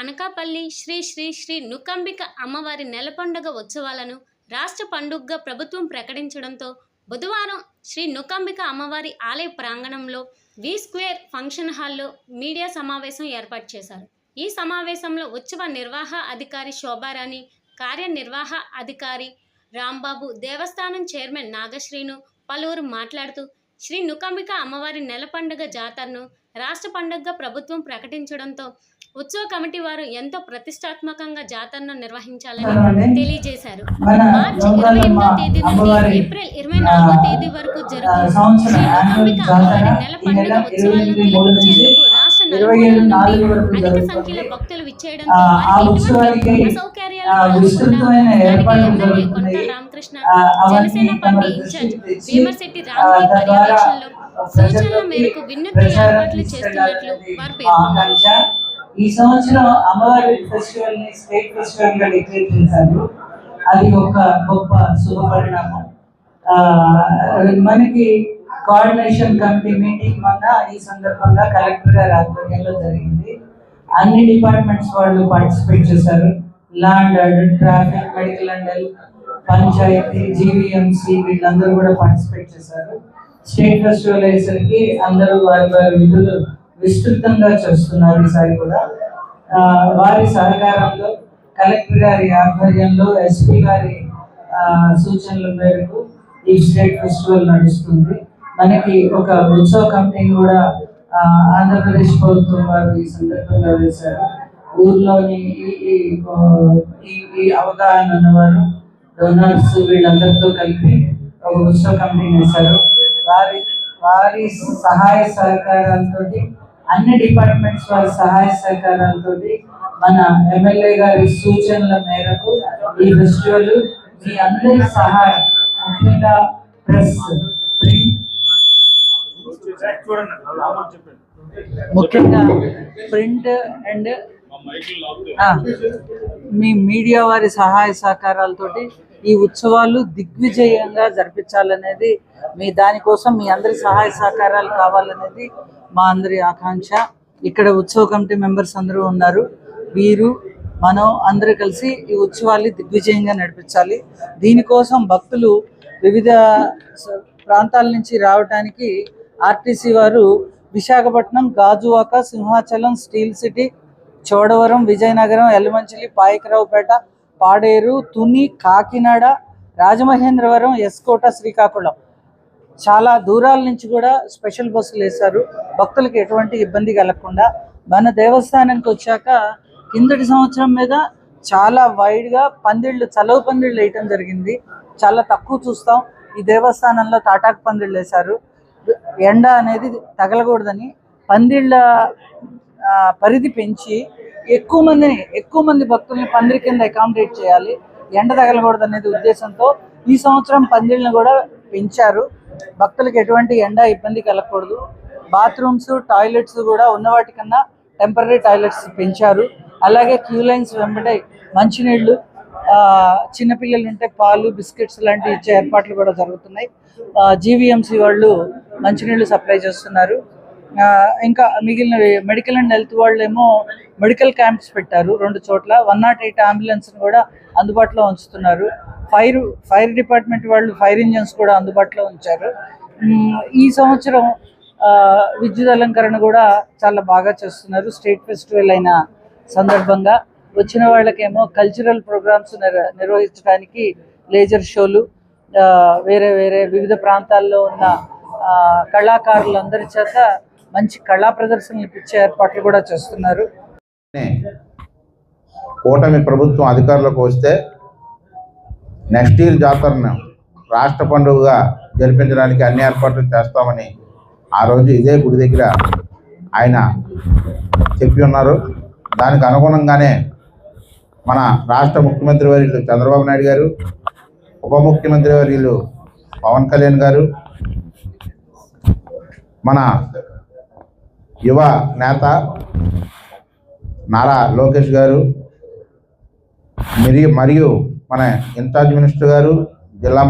అనకాపల్లి శ్రీ శ్రీ శ్రీ నుకంబిక అమ్మవారి నెలపండుగ ఉత్సవాలను రాష్ట్ర పండుగగా ప్రభుత్వం ప్రకటించడంతో బుధవారం శ్రీ నుకంబిక అమ్మవారి ఆలయ ప్రాంగణంలో వి స్క్వేర్ ఫంక్షన్ హాల్లో మీడియా సమావేశం ఏర్పాటు చేశారు. ఈ సమావేశంలో ఉత్సవ నిర్వాహ అధికారి శోభారాణి కార్యనిర్వాహ అధికారి రాంబాబు దేవస్థానం చైర్మన్ నాగశ్రీను పలువురు మాట్లాడుతూ శ్రీ నుకంబిక అమ్మవారి నెల పండుగ జాతరను రాష్ట్ర పండుగగా ప్రభుత్వం ప్రకటించడంతో ఉత్సవ కమిటీ వారు ఎంతో ప్రతిష్టాత్మకంగా జాతరను నిర్వహించాలని తెలియజేశారు. మార్చి ఇరవై ఎనిమిదో తేదీ నుండి ఏప్రిల్ ఇరవై నాలుగో తేదీ వరకు ఆ, జరుగు సంవత్సరం శ్రీ అమ్మవారి నెల పండుగ ఉత్సవాలను తిలకించేందుకు రాష్ట్ర నలుమూలల నుండి అధిక జరుగుతుంది. సంఖ్యలో భక్తులు విచ్చేయడంతో వారికి ఎటువంటి అసౌకర్యాలు కలగకుండా కొట్ట రామకృష్ణ జనసేన పార్టీ ఇన్ఛార్జ్ తద్వారా పర్యవేక్షణలో సూచనల మేరకు వినూత్న ఏర్పాట్లు చేస్తున్నట్లు వారు పేర్కొన్నారు. ఈ సంవత్సరం అమ్మవారి ఫెస్టివల్ని స్టేట్ ఫెస్టివల్గా డిక్లేర్ చేశారు. అది ఒక గొప్ప శుభపరిణామం మనకి కోఆర్డినేషన్ కమిటీ మీటింగ్ మొన్న ఈ సందర్భంగా కలెక్టర్ గారి ఆధ్వర్యంలో జరిగింది. అన్ని డిపార్ట్మెంట్స్ వాళ్ళు పార్టిసిపేట్ చేశారు. Land and order traffic medical and health panchayat GVMC వీళ్ళందరూ కూడా పార్టిసిపేట్ చేశారు. స్టేట్ ఫెస్టివల్ అయ్యేసరికి అందరూ వారి వారి విధులు విస్తృతంగా చేస్తున్నారు ఈసారి కూడా. వారి సహకారంలో కలెక్టర్ గారి ఆధ్వర్యంలో ఎస్పీ గారి సూచనల మేరకు ఈ స్టేట్ ఫెస్టివల్ నడుస్తుంది. మనకి ఒక ఉత్సవ కమిటీని కూడా ఆంధ్రప్రదేశ్ ప్రభుత్వం వారు ఈ సందర్భంగా వేశారు. ఊర్లోని ఈ ఈ అవగాహన ఉన్నవారు డోనర్స్ వీళ్ళందరితో కలిపి ఒక ఉత్సవ కమిటీని వేశారు. వారి వారి సహాయ సహకారాలతో అన్ని డిపార్ట్మెంట్స్ వారి సహాయ సహకారాలతో మన ఎమ్మెల్యే గారి సూచనల మేరకు ఈ ఫెస్టివల్ మీ అందరి సహాయం ముఖ్యంగా ప్రెస్ ప్రింట్. ముఖ్యంగా ప్రింట్ అండ్ మీ మీడియా వారి సహాయ సహకారాలతోటి ఈ ఉత్సవాలు దిగ్విజయంగా జరిపించాలనేది మీ దానికోసం మీ అందరి సహాయ సహకారాలు కావాలనేది మా అందరి ఆకాంక్ష. ఇక్కడ ఉత్సవ కమిటీ మెంబర్స్ అందరూ ఉన్నారు. వీరు మనం అందరూ కలిసి ఈ ఉత్సవాన్ని దిగ్విజయంగా నడిపించాలి. దీనికోసం భక్తులు వివిధ ప్రాంతాల నుంచి రావడానికి ఆర్టీసీ వారు విశాఖపట్నం గాజువాక సింహాచలం స్టీల్ సిటీ చోడవరం విజయనగరం ఎల్లమంచిలి పాయకరావుపేట పాడేరు తుని కాకినాడ రాజమహేంద్రవరం ఎస్కోట శ్రీకాకుళం. చాలా దూరాల నుంచి కూడా స్పెషల్ బస్సులు వేశారు. భక్తులకు ఎటువంటి ఇబ్బంది కలగకుండా మన దేవస్థానానికి వచ్చాక కిందటి సంవత్సరం మీద చాలా వైడ్గా పందిళ్ళు చలవు పందిళ్ళు వేయటం జరిగింది. చాలా తక్కువ చూస్తాం. ఈ దేవస్థానంలో తాటాకు పందిళ్ళు వేశారు. ఎండ అనేది తగలకూడదని పందిళ్ళ ఆ, పరిధి పెంచి ఎక్కువ మందిని ఎక్కువ మంది భక్తుల్ని పందిరి కింద అకామిడేట్ చేయాలి. ఎండ తగలకూడదు అనేది ఉద్దేశంతో ఈ సంవత్సరం పందిళ్ళని కూడా పెంచారు. భక్తులకు ఎటువంటి ఎండ ఇబ్బంది కలగకూడదు. బాత్రూమ్స్ టాయిలెట్స్ కూడా ఉన్న వాటికన్నా టెంపరీ టాయిలెట్స్ పెంచారు. అలాగే క్యూ లైన్స్ వెంబడే మంచినీళ్ళు ఆ, చిన్నపిల్లలు ఉంటే పాలు బిస్కెట్స్ లాంటివి ఇచ్చే ఏర్పాట్లు కూడా జరుగుతున్నాయి. జీవీఎంసీ వాళ్ళు మంచినీళ్ళు సప్లై చేస్తున్నారు. ఇంకా మిగిలిన మెడికల్ అండ్ హెల్త్ వాళ్ళు ఏమో మెడికల్ క్యాంప్స్ పెట్టారు రెండు చోట్ల. వన్ నాట్ ఎయిట్ అంబులెన్స్ కూడా అందుబాటులో ఉంచుతున్నారు. ఫైర్ ఫైర్ డిపార్ట్మెంట్ వాళ్ళు ఫైర్ ఇంజన్స్ కూడా అందుబాటులో ఉంచారు. ఈ సంవత్సరం ఆ, విద్యుత్ అలంకరణ కూడా చాలా బాగా చేస్తున్నారు. స్టేట్ ఫెస్టివల్ అయిన సందర్భంగా వచ్చిన వాళ్ళకేమో కల్చరల్ ప్రోగ్రామ్స్ నిర్వహించడానికి లేజర్ షోలు ఆ, వేరే వేరే వివిధ ప్రాంతాల్లో ఉన్న ఆ, కళాకారులందరి చేత మంచి కళా ప్రదర్శనలు ఇచ్చే ఏర్పాట్లు కూడా చేస్తున్నారు. కూటమి ప్రభుత్వం అధికారులకు వస్తే నెక్స్ట్ ఇయర్ జాతరను రాష్ట్ర పండుగగా జరిపించడానికి అన్ని ఏర్పాట్లు చేస్తామని ఆ రోజు ఇదే గుడి దగ్గర ఆయన చెప్పి ఉన్నారు. దానికి అనుగుణంగానే మన రాష్ట్ర ముఖ్యమంత్రి వర్యులు చంద్రబాబు నాయుడు గారు ఉప ముఖ్యమంత్రి వర్యులు పవన్ కళ్యాణ్ గారు మన యువ నేత నారా లోకేష్ గారు మరియు మరియు మన ఇన్ఛార్జ్ మినిస్టర్ గారు జిల్లా